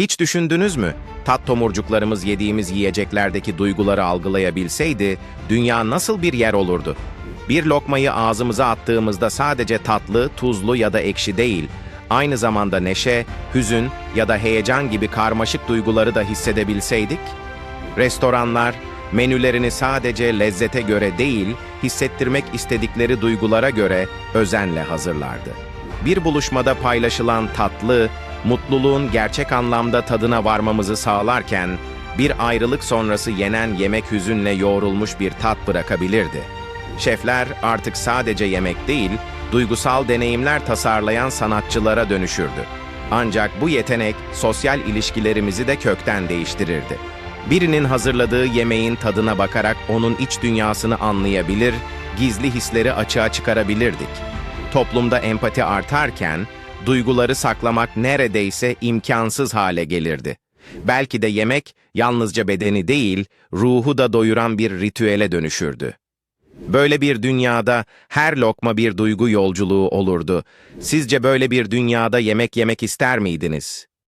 Hiç düşündünüz mü? Tat tomurcuklarımız yediğimiz yiyeceklerdeki duyguları algılayabilseydi, dünya nasıl bir yer olurdu? Bir lokmayı ağzımıza attığımızda sadece tatlı, tuzlu ya da ekşi değil, aynı zamanda neşe, hüzün ya da heyecan gibi karmaşık duyguları da hissedebilseydik? Restoranlar, menülerini sadece lezzete göre değil, hissettirmek istedikleri duygulara göre özenle hazırlardı. Bir buluşmada paylaşılan tatlı, mutluluğun gerçek anlamda tadına varmamızı sağlarken, bir ayrılık sonrası yenen yemek hüzünle yoğrulmuş bir tat bırakabilirdi. Şefler artık sadece yemek değil, duygusal deneyimler tasarlayan sanatçılara dönüşürdü. Ancak bu yetenek sosyal ilişkilerimizi de kökten değiştirirdi. Birinin hazırladığı yemeğin tadına bakarak onun iç dünyasını anlayabilir, gizli hisleri açığa çıkarabilirdik. Toplumda empati artarken, duyguları saklamak neredeyse imkansız hale gelirdi. Belki de yemek yalnızca bedeni değil, ruhu da doyuran bir ritüele dönüşürdü. Böyle bir dünyada her lokma bir duygu yolculuğu olurdu. Sizce böyle bir dünyada yemek yemek ister miydiniz?